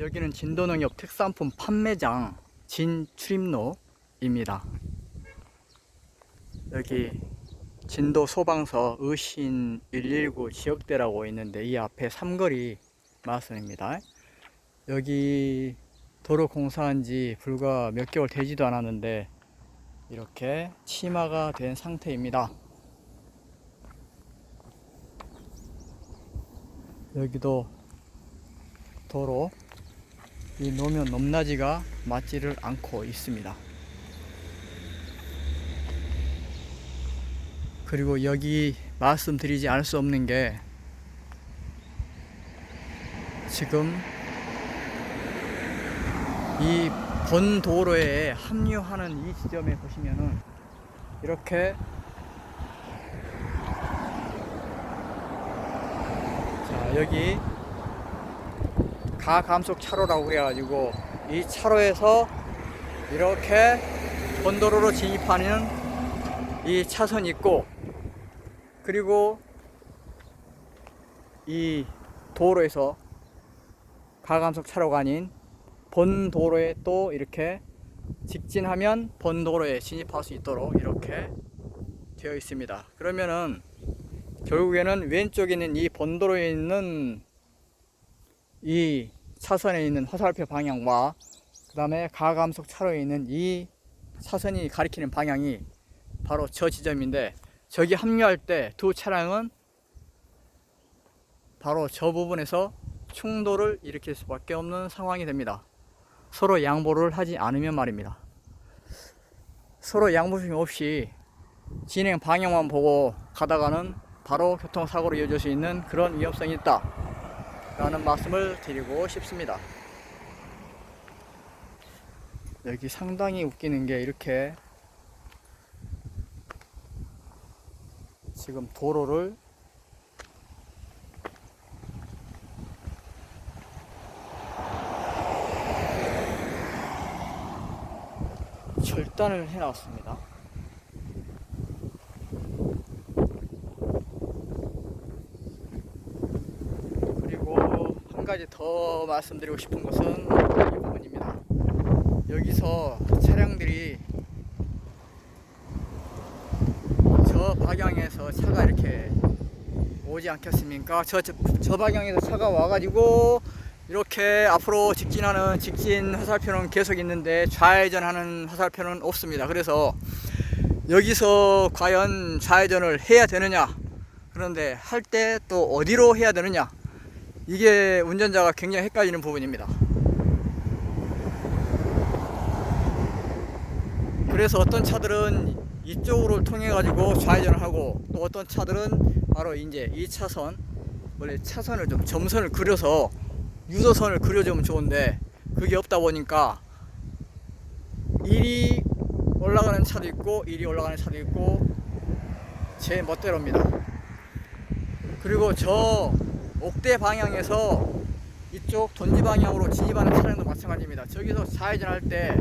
여기는 진도농협 특산품 판매장 진출입로입니다. 여기 진도 소방서 의신 119 지역대라고 있는데 이 앞에 삼거리 마선입니다. 여기 도로 공사한 지 불과 몇 개월 되지도 않았는데 이렇게 치마가 된 상태입니다. 여기도 도로 이 노면 높낮이가 맞지를 않고 있습니다. 그리고 여기 말씀드리지 않을 수 없는 게 지금 이 본 도로에 합류하는 이 지점에 보시면은 이렇게 자 여기 가감속 차로라고 그래가지고 이 차로에서 이렇게 본도로로 진입하는 이 차선이 있고 그리고 이 도로에서 가감속 차로가 아닌 본 도로에 또 이렇게 직진하면 본 도로에 진입할 수 있도록 이렇게 되어 있습니다. 그러면은 결국에는 왼쪽에 있는 이 본도로에 있는 이 차선에 있는 화살표 방향과 그 다음에 가감속 차로에 있는 이 차선이 가리키는 방향이 바로 저 지점인데 저기 합류할 때 두 차량은 바로 저 부분에서 충돌을 일으킬 수밖에 없는 상황이 됩니다. 서로 양보를 하지 않으면 말입니다. 서로 양보심이 없이 진행 방향만 보고 가다가는 바로 교통사고로 이어질 수 있는 그런 위험성이 있다. 라는 말씀을 드리고 싶습니다. 여기 상당히 웃기는 게 이렇게 지금 도로를 절단을 해놨습니다. 그리고 한 가지 더 말씀드리고 싶은 것은 이 부분입니다. 여기서 차량들이 저 방향에서 차가 이렇게 오지 않겠습니까? 저, 저, 저 방향에서 차가 와가지고 이렇게 앞으로 직진하는 직진 화살표는 계속 있는데 좌회전하는 화살표는 없습니다. 그래서 여기서 과연 좌회전을 해야 되느냐? 그런데 할 때 또 어디로 해야 되느냐? 이게 운전자가 굉장히 헷갈리는 부분입니다. 그래서 어떤 차들은 이쪽으로 통해 가지고 좌회전을 하고 또 어떤 차들은 바로 이제 이 차선 원래 차선을 좀 점선을 그려서 유도선을 그려주면 좋은데 그게 없다 보니까 이리 올라가는 차도 있고 이리 올라가는 차도 있고 제 멋대로입니다. 그리고 저 옥대 방향에서 이쪽 돈지 방향으로 진입하는 차량도 마찬가지입니다. 저기서 좌회전할 때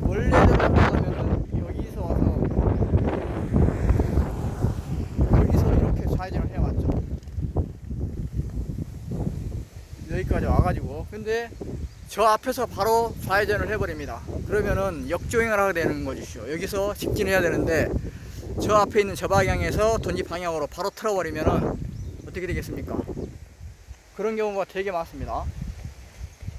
원래대로 가면은 여기서 와서 여기서 이렇게 좌회전을 해왔죠. 여기까지 와가지고 근데 저 앞에서 바로 좌회전을 해버립니다. 그러면은 역주행을 하게 되는 거죠. 여기서 직진해야 되는데 저 앞에 있는 저 방향에서 돈지 방향으로 바로 틀어버리면은 어떻게 되겠습니까? 그런 경우가 되게 많습니다.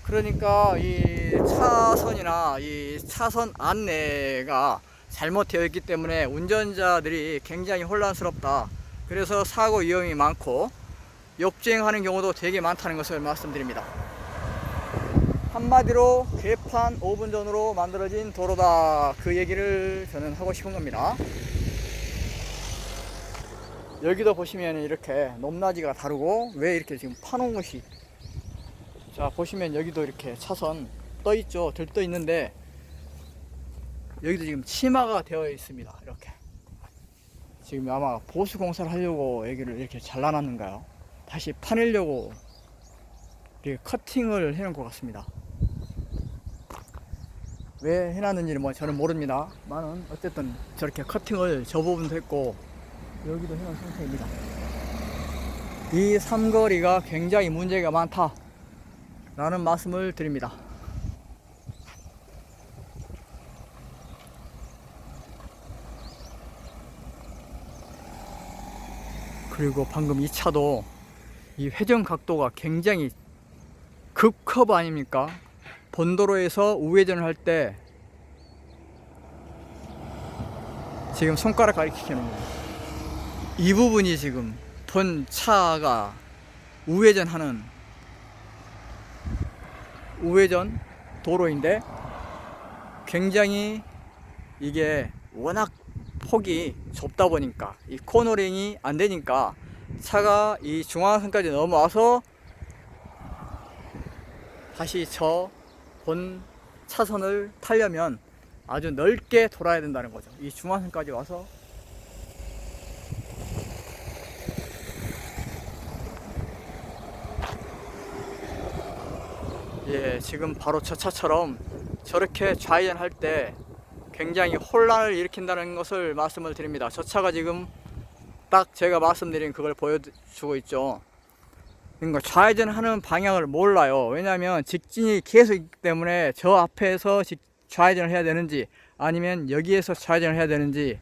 그러니까 이 차선이나 이 차선 안내가 잘못되어 있기 때문에 운전자들이 굉장히 혼란스럽다. 그래서 사고 위험이 많고 역주행하는 경우도 되게 많다는 것을 말씀드립니다. 한마디로 개판 5분 전으로 만들어진 도로다. 그 얘기를 저는 하고 싶은 겁니다. 여기도 보시면 이렇게 높낮이가 다르고 왜 이렇게 지금 파놓은 것이 자 보시면 여기도 이렇게 차선 떠 있죠? 들떠 있는데 여기도 지금 치마가 되어 있습니다. 이렇게. 지금 아마 보수 공사를 하려고 여기를 이렇게 잘라놨는가요? 다시 파내려고 이렇게 커팅을 해놓은 것 같습니다. 왜 해놨는지는 뭐 저는 모릅니다 나는 어쨌든 저렇게 커팅을 저 부분도 했고 여기도 해놓은 상태입니다 이 삼거리가 굉장히 문제가 많다 라는 말씀을 드립니다. 그리고 방금 이 차도 이 회전 각도가 굉장히 극커브 아닙니까? 본도로에서 우회전을 할 때 지금 손가락 가리키는 거예요. 이 부분이 지금 본 차가 우회전 하는 우회전 도로인데 굉장히 이게 워낙 폭이 좁다 보니까 이 코너링이 안 되니까 차가 이 중앙선까지 넘어와서 다시 저 본 차선을 타려면 아주 넓게 돌아야 된다는 거죠. 이 중앙선까지 와서 예, 지금 바로 저 차처럼 저렇게 좌회전할 때 굉장히 혼란을 일으킨다는 것을 말씀을 드립니다. 저 차가 지금 딱 제가 말씀드린 그걸 보여주고 있죠. 그러니까 좌회전하는 방향을 몰라요. 왜냐하면 직진이 계속 있기 때문에 저 앞에서 직- 좌회전을 해야 되는지 아니면 여기에서 좌회전을 해야 되는지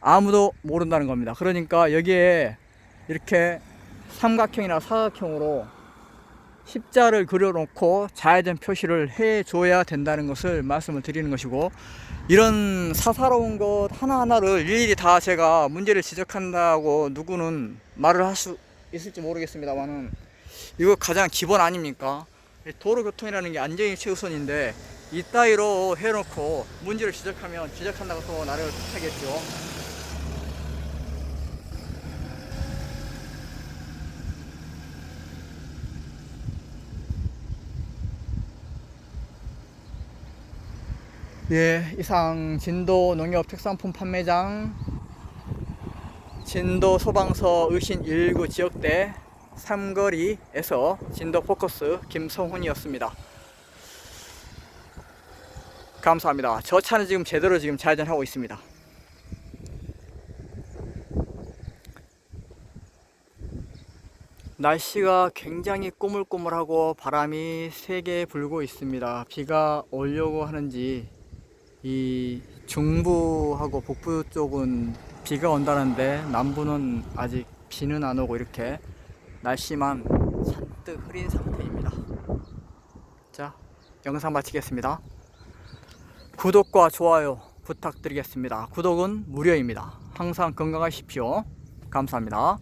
아무도 모른다는 겁니다. 그러니까 여기에 이렇게 삼각형이나 사각형으로 십자를 그려놓고 좌회전 표시를 해줘야 된다는 것을 말씀을 드리는 것이고 이런 사사로운 것 하나하나를 일일이 다 제가 문제를 지적한다고 누구는 말을 할 수 있을지 모르겠습니다만은 이거 가장 기본 아닙니까? 도로교통이라는 게 안전이 최우선인데 이따위로 해놓고 문제를 지적하면 지적한다고 또 나를 탓하겠죠. 예, 이상 진도 농협 특산품 판매장 진도 소방서 의신 1구 지역대 삼거리에서 진도 포커스 김성훈이었습니다. 감사합니다. 저 차는 지금 제대로 지금 좌회전하고 있습니다. 날씨가 굉장히 꾸물꾸물하고 바람이 세게 불고 있습니다. 비가 오려고 하는지 이 중부하고 북부 쪽은 비가 온다는데 남부는 아직 비는 안 오고 이렇게 날씨만 잔뜩 흐린 상태입니다. 자, 영상 마치겠습니다. 구독과 좋아요 부탁드리겠습니다. 구독은 무료입니다. 항상 건강하십시오. 감사합니다.